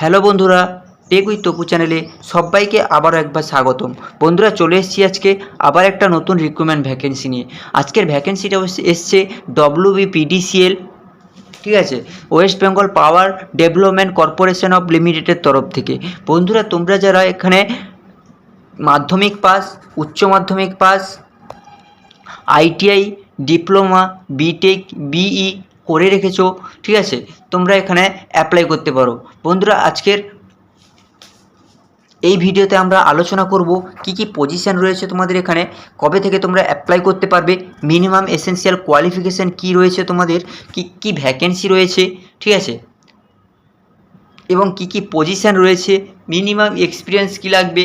Hello বন্ধুরা, take with Tapu চ্যানেলে সবাইকে আবারও একবার স্বাগতম। বন্ধুরা, চলে এসেছি আজকে আবার একটা নতুন রিক্রুটমেন্ট ভ্যাকেন্সি নিয়ে। আজকের ভ্যাকেন্সিটা এসছে ডব্লিউ বিপিডিসিএল ঠিক আছে? West Bengal power development corporation of লিমিটেডের তরফ থেকে। বন্ধুরা, তোমরা যারা এখানে মাধ্যমিক পাস, উচ্চ মাধ্যমিক pass ITI diploma BTech BE করে রেখেছো, ঠিক আছে? তোমরা এখানে অ্যাপ্লাই করতে পারো। বন্ধুরা, আজকের এই ভিডিওতে আমরা আলোচনা করব কি কি পজিশান রয়েছে তোমাদের এখানে, কবে থেকে তোমরা অ্যাপ্লাই করতে পারবে মিনিমাম এসেনশিয়াল কোয়ালিফিকেশান কি রয়েছে তোমাদের, কি কি ভ্যাকেন্সি রয়েছে, ঠিক আছে? এবং কি কি পজিশন রয়েছে মিনিমাম এক্সপিরিয়েন্স কি লাগবে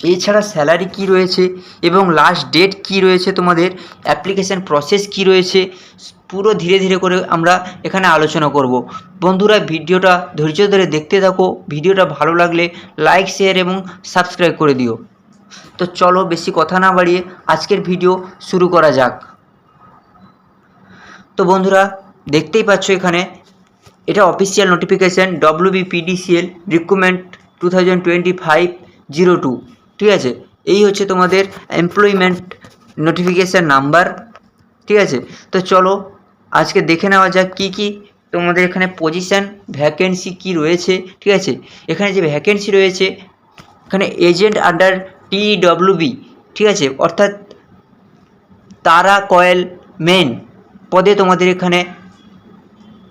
এছাড়া স্যালারি কি রয়েছে এবং লাস্ট ডেট কি রয়েছে তোমাদের? অ্যাপ্লিকেশান প্রসেস কি রয়েছে? পুরো ধীরে ধীরে করে আমরা এখানে আলোচনা করব। বন্ধুরা, ভিডিওটা ধৈর্য ধরে দেখতে থাকো। ভিডিওটা ভালো লাগলে লাইক শেয়ার এবং সাবস্ক্রাইব করে দিও। তো চলো বেশি কথা না বাড়িয়ে আজকের ভিডিও শুরু করা যাক। তো বন্ধুরা, দেখতেই পাচ্ছ এখানে, এটা official notification W BPDCL recruitment two thousand twenty five zero two ঠিক আছে? এই হচ্ছে তোমাদের এমপ্লয়মেন্ট নোটিফিকেশান নাম্বার ঠিক আছে? তো চলো, আজকে দেখে নেওয়া যাক কী কী তোমাদের এখানে পজিশান ভ্যাকেন্সি কি রয়েছে, ঠিক আছে? এখানে যে ভ্যাকেন্সি রয়েছে, এখানে এজেন্ট আন্ডার টিডব্লিউবি ঠিক আছে? অর্থাৎ তারা কয়েল মেন পদে তোমাদের এখানে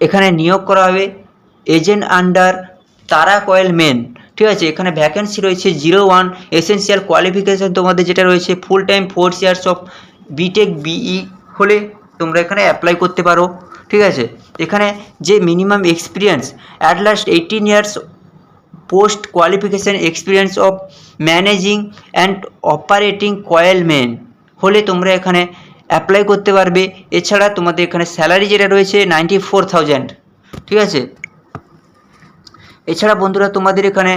এখানে নিয়োগ করা হবে। এজেন্ট আন্ডার তারা কয়েল মেন ঠিক আছে, এখানে ভ্যাকেন্সি রয়েছে জিরো ওয়ান এসেন্সিয়াল কোয়ালিফিকেশান তোমাদের যেটা রয়েছে full time four years of BTech BE হলে তোমরা এখানে অ্যাপ্লাই করতে পারো, ঠিক আছে? এখানে যে minimum experience at last eighteen years post qualification experience of managing and operating coal mine হলে তোমরা এখানে অ্যাপ্লাই করতে পারবে। এছাড়া তোমাদের এখানে স্যালারি যেটা রয়েছে নাইনটি ফোর থাউজেন্ড ঠিক আছে? এছাড়া বন্ধুরা, তোমাদের এখানে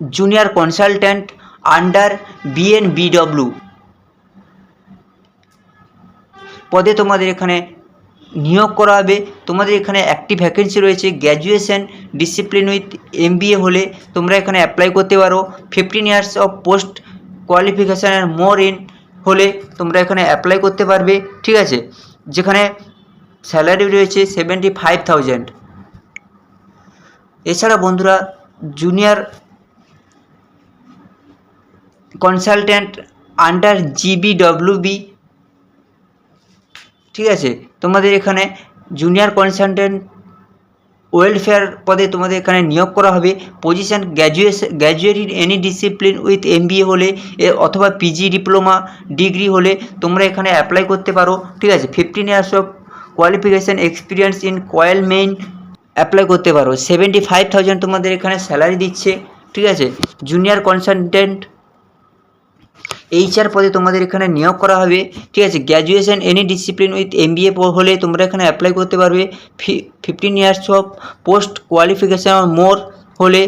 junior consultant under BN BW পদে তোমাদের এখানে নিয়োগ করা হবে। তোমাদের এখানে একটি ভ্যাকেন্সি রয়েছে। গ্র্যাজুয়েশন ডিসিপ্লিন উইথ এমবিএ হলে তোমরা এখানে অ্যাপ্লাই করতে পারো। ফিফটিন ইয়ার্স অফ পোস্ট কোয়ালিফিকেশানের মোর ইন হলে তোমরা এখানে অ্যাপ্লাই করতে পারবে। ঠিক আছে? যেখানে স্যালারি রয়েছে সেভেন্টি ফাইভ থাউজেন্ড এছাড়া বন্ধুরা জুনিয়র কনসালট্যান্ট আন্ডার জিবিডব্লিউবি ঠিক আছে? তোমাদের এখানে জুনিয়র কনসালট্যান্ট ওয়েলফেয়ার পদে তোমাদের এখানে নিয়োগ করা হবে। Position graduation graduate in any discipline with MBA হলে অথবা পিজি ডিপ্লোমা ডিগ্রি হলে তোমরা এখানে অ্যাপ্লাই করতে পারো। ঠিক আছে? Fifteen years of qualification experience in coal mine apply করতে পারো। সেভেন্টি ফাইভ থাউজেন্ড তোমাদের এখানে স্যালারি দিচ্ছে, ঠিক আছে? জুনিয়র কনসালটেন্ট এইচআর পদে তোমাদের এখানে নিয়োগ করা হবে, ঠিক আছে? Graduation any discipline with MBA হলে তোমরা এখানে অ্যাপ্লাই করতে পারবে। Fifteen years of post qualification more হলে,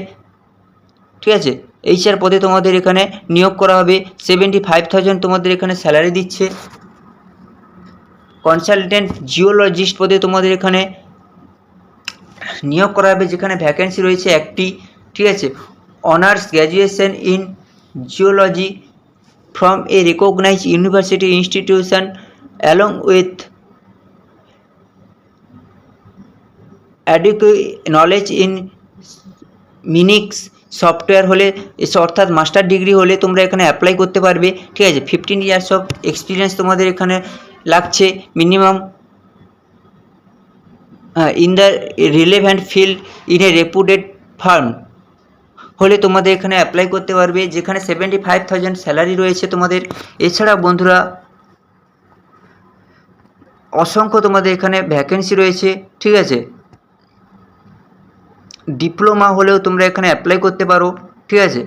ঠিক আছে? এইচআর পদে তোমাদের এখানে নিয়োগ করা হবে। সেভেন্টি ফাইভ থাউজেন্ড তোমাদের এখানে স্যালারি দিচ্ছে। কনসালটেন্ট জিওলজিস্ট পদে তোমাদের এখানে নিয়োগ করা হবে, যেখানে ভ্যাকেন্সি রয়েছে একটি, ঠিক আছে? Honours graduation in geology from a recognise university institution along with adequate knowledge in Minex software হলে, অর্থাৎ মাস্টার ডিগ্রি হলে তোমরা এখানে অ্যাপ্লাই করতে পারবে, ঠিক আছে? ফিফটিন ইয়ার্স অফ এক্সপিরিয়েন্স তোমাদের এখানে লাগছে minimum in the relevant field in a reputed firm হলে তোমাদের এখানে অ্যাপ্লাই করতে পারবে। যেখানে সেভেন্টি ফাইভ থাউজেন্ড স্যালারি রয়েছে তোমাদের। এছাড়া বন্ধুরা, অসংখ্য তোমাদের এখানে ভ্যাকেন্সি রয়েছে, ঠিক আছে? ডিপ্লোমা হলেও তোমরা এখানে অ্যাপ্লাই করতে পারো, ঠিক আছে?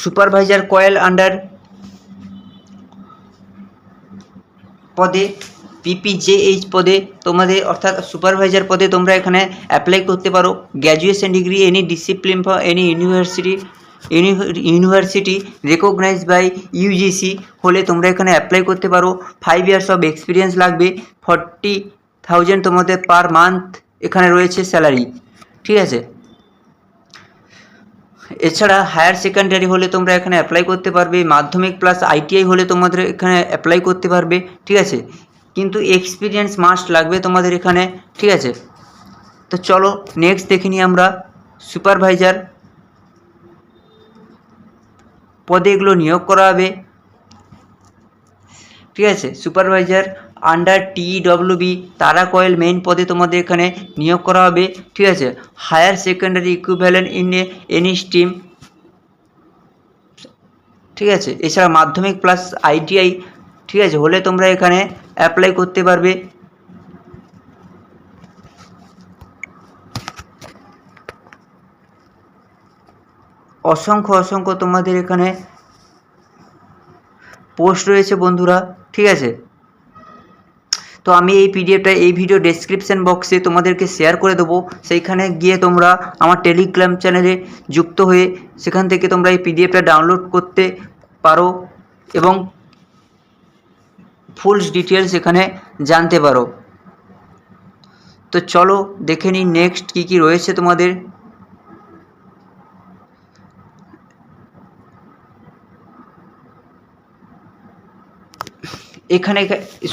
সুপারভাইজার কয়েল আন্ডার পদে পিপিজেএইচ পদে, তোমাদের অর্থাৎ সুপারভাইজার পদে তোমরা এখানে অ্যাপ্লাই করতে পারো। Graduation degree any discipline for any university university recognise by UGC হলে তোমরা এখানে অ্যাপ্লাই করতে পারো। ফাইভ ইয়ার্স অফ এক্সপিরিয়েন্স লাগবে ফর্টি থাউজেন্ড তোমাদের পার মান্থ এখানে রয়েছে স্যালারি ঠিক আছে? এছাড়া হায়ার সেকেন্ডারি হলে তোমরা এখানে অ্যাপ্লাই করতে পারবে, মাধ্যমিক প্লাস আইটিআই হলে তোমাদের এখানে অ্যাপ্লাই করতে পারবে, ঠিক আছে? কিন্তু এক্সপিরিয়েন্স মাস্ট লাগবে তোমাদের এখানে, ঠিক আছে? তো চলো নেক্সট দেখে নিই আমরা সুপারভাইজার পদে এগুলো নিয়োগ করা হবে, ঠিক আছে? সুপারভাইজার আন্ডার টি ডব্লিউবি তারা কয়েল মেইন পদে তোমাদের এখানে নিয়োগ করা হবে, ঠিক আছে? Higher secondary equivalent in any stream ঠিক আছে? এছাড়া মাধ্যমিক প্লাস আইটিআই ঠিক আছে? হলে তোমরা এখানে অ্যাপ্লাই করতে পারবে। অসংখ্য অসংখ্য তোমাদের এখানে পোস্ট রয়েছে বন্ধুরা, ঠিক আছে? তো আমি এই পিডিএফটা এই ভিডিও ডেসক্রিপশান বক্সে তোমাদেরকে শেয়ার করে দেবো। সেইখানে গিয়ে তোমরা আমার টেলিগ্রাম চ্যানেলে যুক্ত হয়ে সেখান থেকে তোমরা এই পিডিএফটা ডাউনলোড করতে পারো এবং ফুল ডিটেলস এখানে জানতে পারো। তো চলো দেখে নিই নেক্সট কী কী রয়েছে তোমাদের। এখানে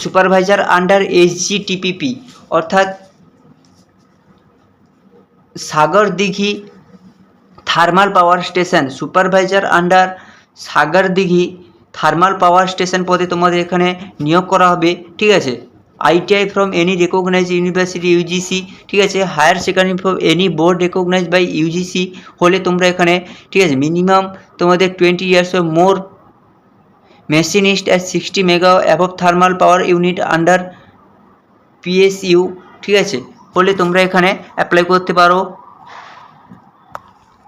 সুপারভাইজার আন্ডার এসজিটিপিপি, অর্থাৎ Sagar Dighi thermal power station, supervisor under Sagar Dighi thermal power station পদে তোমাদের এখানে নিয়োগ করা হবে, ঠিক আছে? ITI from any recognise university UGC ঠিক আছে? Higher secondary from any board recognise by UGC হলে তোমরা এখানে, ঠিক আছে? মিনিমাম তোমাদের twenty years of more machinist at sixty mega above thermal power unit under PSU ঠিক আছে? হলে তোমরা এখানে অ্যাপ্লাই করতে পারো।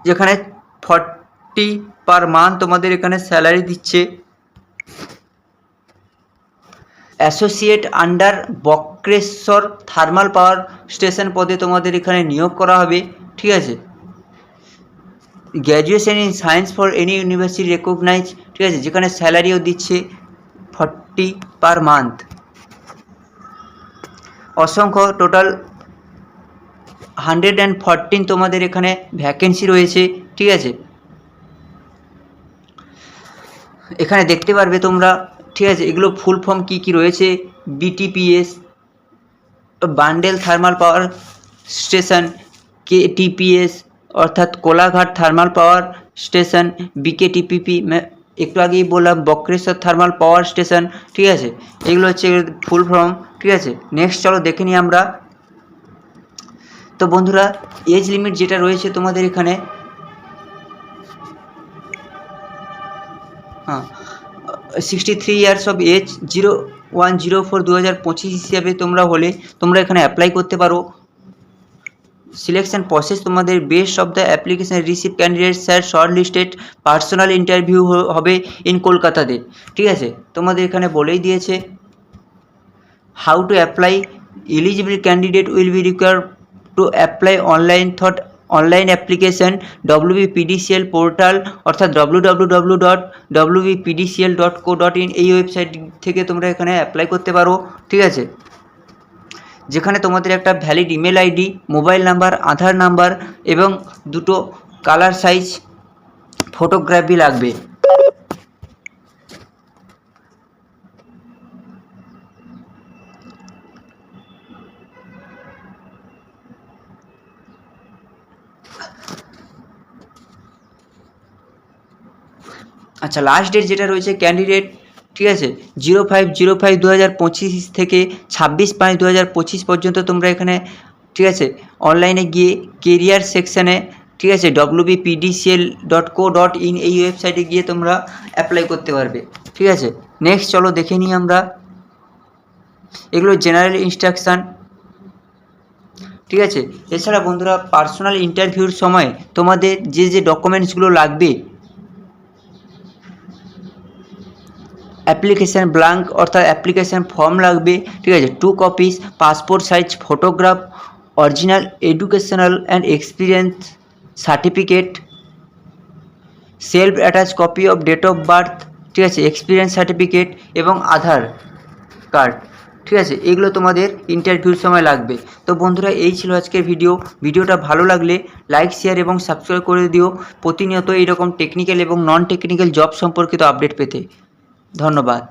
যেখানে ফর্টি পার মান্থ তোমাদের এখানে স্যালারি দিচ্ছে। Associate under Bakreshwar thermal power station পদে তোমাদের এখানে নিয়োগ করা হবে, ঠিক আছে? Graduation in science for any university recognise ঠিক আছে, যেখানে স্যালারিও দিচ্ছে ফর্টি পার মান্থ অসংখ্য টোটাল হান্ড্রেড অ্যান্ড ফরটিন তোমাদের এখানে ভ্যাকেন্সি রয়েছে, ঠিক আছে? এখানে দেখতে পারবে তোমরা, ঠিক আছে, এগুলো ফুল ফর্ম কী কী রয়েছে? BTPS Bandel thermal power station K TPS অর্থাৎ Kolaghat thermal power station BKTPP একটু আগেই বললাম বক্রেশ্বর থার্মাল পাওয়ার স্টেশন ঠিক আছে? এগুলো হচ্ছে ফুল ফর্ম ঠিক আছে? নেক্সট চলো দেখে নিই আমরা। তো বন্ধুরা এজ লিমিট যেটা রয়েছে তোমাদের এখানে হ্যাঁ sixty three years of age zero one zero four দু হাজার পঁচিশ হিসাবে তোমরা হলে, তোমরা এখানে অ্যাপ্লাই করতে পারো। সিলেকশন প্রসেস তোমাদের best of the application receive candidate sir short listed personal interview হবে ইন কলকাতাতে। ঠিক আছে? তোমাদের এখানে বলেই দিয়েছে। How to apply eligible candidate will be require to apply online through online application WBPDCL portal অর্থাৎ W W W dot WBPDCL dot co dot in এই ওয়েবসাইট থেকে তোমরা এখানে অ্যাপ্লাই করতে পারো। ঠিক আছে? যেখানে তোমাদের একটা valid email ID mobile number Aadhaar number এবং দুটো কালার সাইজ ফটোগ্রাফি লাগবে। আচ্ছা লাস্ট ডেট যেটা রয়েছে ক্যান্ডিডেট ঠিক আছে? জিরো ফাইভ জিরো ফাইভ দু হাজার পঁচিশ থেকে ছাব্বিশ পাঁচ দু হাজার পঁচিশ পর্যন্ত তোমরা এখানে, ঠিক আছে? অনলাইনে গিয়ে কেরিয়ার সেকশানে ঠিক আছে? WBPDCL dot co dot in এই ওয়েবসাইটে গিয়ে তোমরা অ্যাপ্লাই করতে পারবে, ঠিক আছে? নেক্সট চলো দেখে নিই আমরা। এগুলো জেনারেল ইনস্ট্রাকশান ঠিক আছে? এছাড়া বন্ধুরা পার্সোনাল ইন্টারভিউর সময় তোমাদের যে যে ডকুমেন্টসগুলো লাগবে অ্যাপ্লিকেশান ব্লাঙ্ক অর্থাৎ অ্যাপ্লিকেশান ফর্ম লাগবে, ঠিক আছে? Two copies passport size photograph original educational and experience certificate self attach copy of date of birth ঠিক আছে? এক্সপিরিয়েন্স সার্টিফিকেট এবং আধার কার্ড ঠিক আছে? এগুলো তোমাদের ইন্টারভিউর সময় লাগবে। তো বন্ধুরা, এই ছিল আজকের ভিডিও ভিডিওটা ভালো লাগলে লাইক শেয়ার এবং সাবস্ক্রাইব করে দিও। প্রতিনিয়ত এইরকম টেকনিক্যাল এবং নন টেকনিক্যাল জব সম্পর্কিত আপডেট পেতে। ধন্যবাদ।